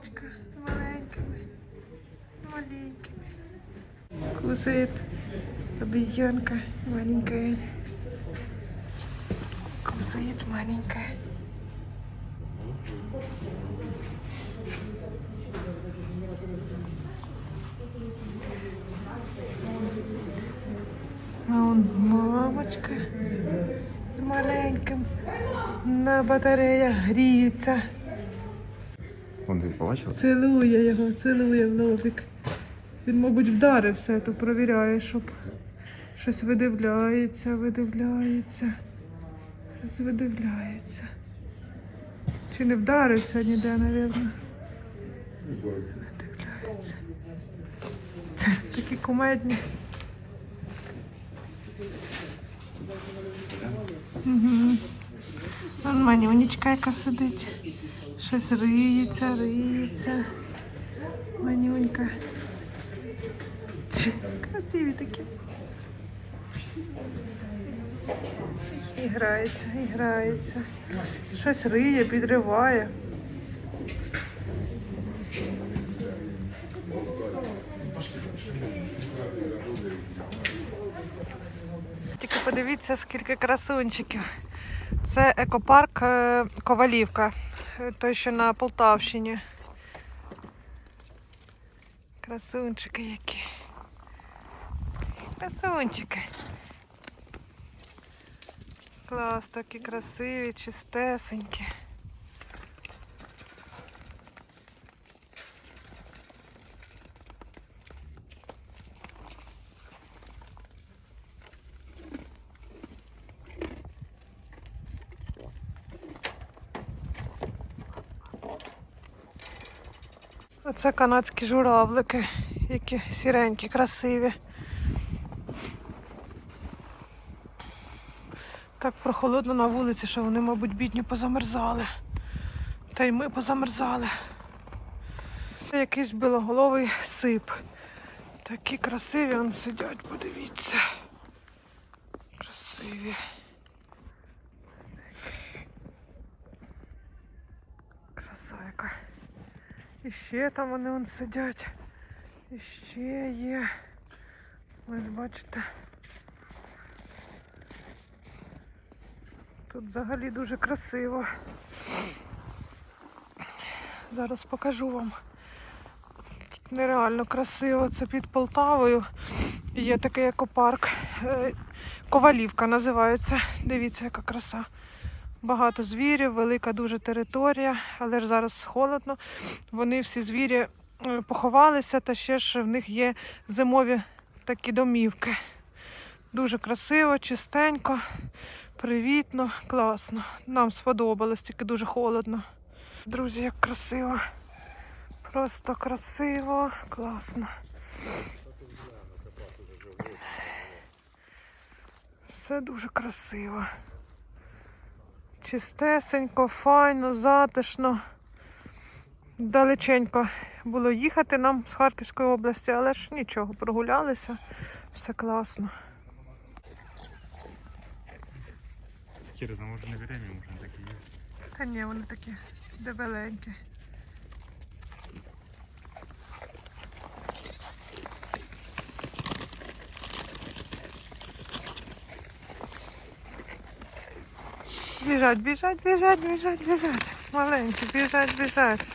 мамочка з маленькими, маленькими. Кусает обезьянка маленькая. Кусает маленькая. А он мамочка з маленьким на батареях гріються. Вон ти побачила? Цілує його, цілує лобик. Він, мабуть, вдарився, то провіряє, щоб щось видивляється, видивляється. Щось видивляється. Чи не вдарився ніде, напевно. Видивляється. Це такі кумедні. Угу. Вон манюнечка, яка сидить. Щось риється, риється. Манюнька. Красиві такі. І грається, грається. Щось риє, підриває. Тільки подивіться, скільки красунчиків. Це екопарк е, Ковалівка, той, що на Полтавщині. Красунчики які. Красунчики. Клас, такі красиві, чистесенькі. Оце канадські журавлики, які сіренькі, красиві. Так прохолодно на вулиці, що вони, мабуть, бідні позамерзали. Та й ми позамерзали. Це якийсь білоголовий сип. Такі красиві вони сидять, подивіться. Красиві. Краса яка. І ще там вони вон сидять. І ще є. Ось бачите. Тут взагалі дуже красиво. Зараз покажу вам. Тут нереально красиво. Це під Полтавою. Є такий екопарк. Е, Ковалівка називається. Дивіться, яка краса. Багато звірів, велика дуже територія, але ж зараз холодно. Вони всі звірі е, поховалися, та ще ж в них є зимові такі домівки. Дуже красиво, чистенько, привітно, класно. Нам сподобалось, тільки дуже холодно. Друзі, як красиво. Просто красиво, класно. Все дуже красиво. Чистесенько, файно, затишно. Далеченько було їхати нам з Харківської області, але ж нічого, прогулялися, все класно. Через заморожене время можна такі є. Та ні, вони такі дебеленькі. Біжать, біжать, біжать, біжать, біжать. Маленькі, біжать, біжать.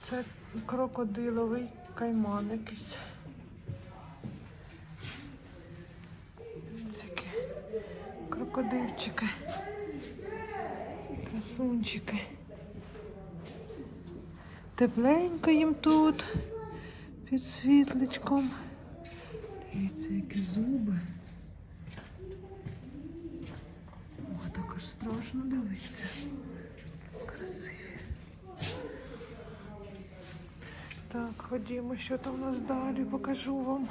Це крокодиловий кайман якийсь. Крокодильчики. Красунчики. Тепленько їм тут під світличком. Дивіться, які зуби. О, так аж страшно дивитися. Красиві. Так, ходімо, що там у нас далі, покажу вам.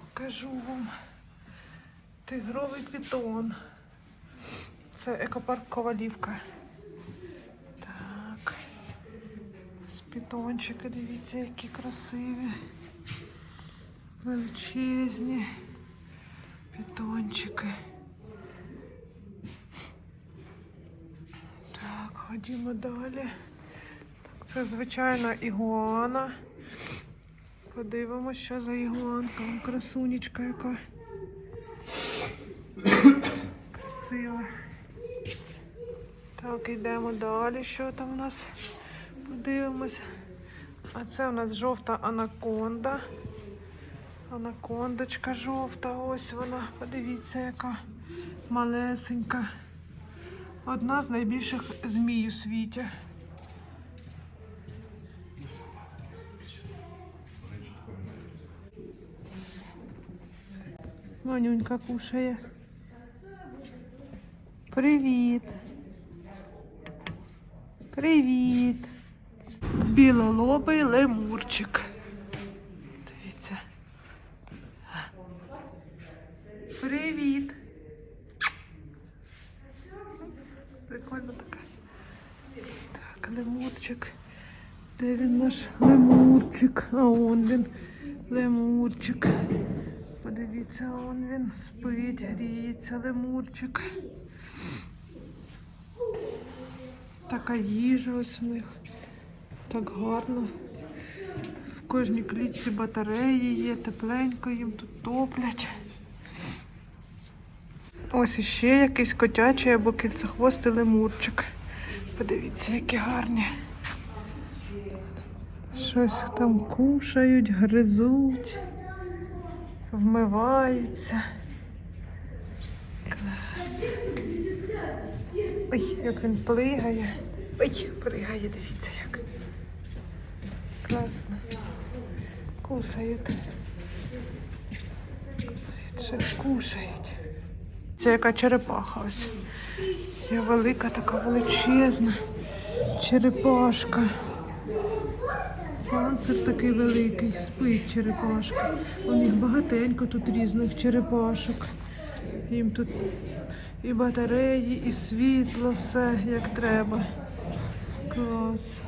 Покажу вам. Тигровий пітон. Це екопарк Ковалівка. З пітончики, дивіться, які красиві. Величезні питончики. Так, ходімо далі. Так, це звичайна ігуана. Подивимось, що за ігуанка. Красунечка яка. Красива. Так, йдемо далі. Що там у нас? Подивимось. А це у нас жовта анаконда. Анакондочка жовта, ось вона. Подивіться, яка малесенька. Одна з найбільших змій у світі. Манюнька кушає. Привіт. Привіт. Білолобий лемурчик. Дивіться. Привіт. Прикольно така. Так, лемурчик. Де він наш лемурчик? А он він. Лемурчик. Подивіться, он він спить, гріється лемурчик. Така їжа ось у них. Так гарно. В кожній клітці батареї є, тепленько їм тут топлять. Ось іще якийсь котячий або кільцехвостий лемурчик. Подивіться, які гарні. Щось там кушають, гризуть, вмиваються. Клас. Ой, як він плигає. Ой, пригає, дивіться як. Класно. Кусають. Кусають, щось кушають. Це яка черепаха ось. Є велика, така величезна черепашка. Панцир такий великий, спить черепашка. У них багатенько тут різних черепашок. Їм тут і батареї, і світло, все як треба. Клас.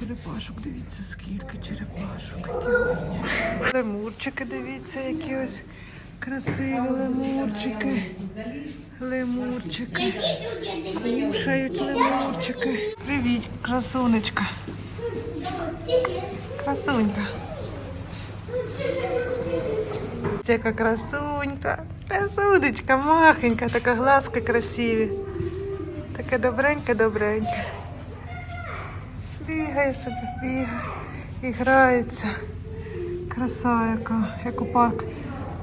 Черепашок, дивіться, скільки черепашок, які. Лемурчики, дивіться, які ось красиві лемурчики. Лемурчики. Кушають лемурчики. Привіт, красунечка. Красунька. Яка красунька. Красунечка, махенька, така глазка красиві. Таке добреньке, добреньке. Бігає собі, бігає, і грається. Краса яка, як у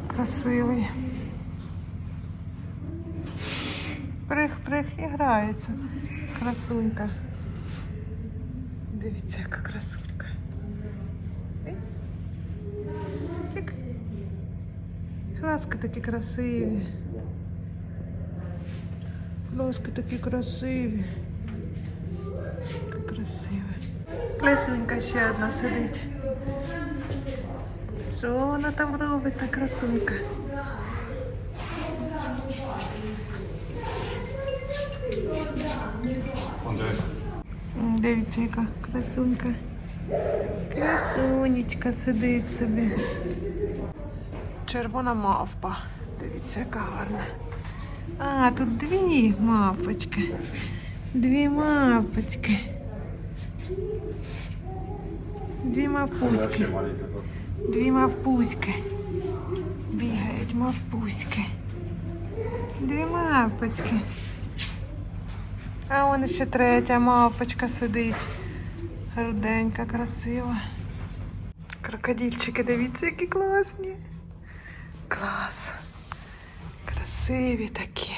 красивий. Прих-прих і грається. Красунька. Дивіться, яка красунька. Тік. Глазки такі красиві. Глазки такі красиві. Красунька ще одна сидить. Що вона там робить, та красунька? Дивіться, яка красунька. Красунечка сидить собі. Червона мавпа. Дивіться, яка гарна. А, тут дві мавпочки. Дві мавпочки. Дві мавпуськи. Дві мавпуськи. Бігають мавпуськи. Дві мавпочки. А вон ще третя мавпочка сидить. Руденька, красива. Крокодильчики, дивіться, які класні. Клас. Красиві такі.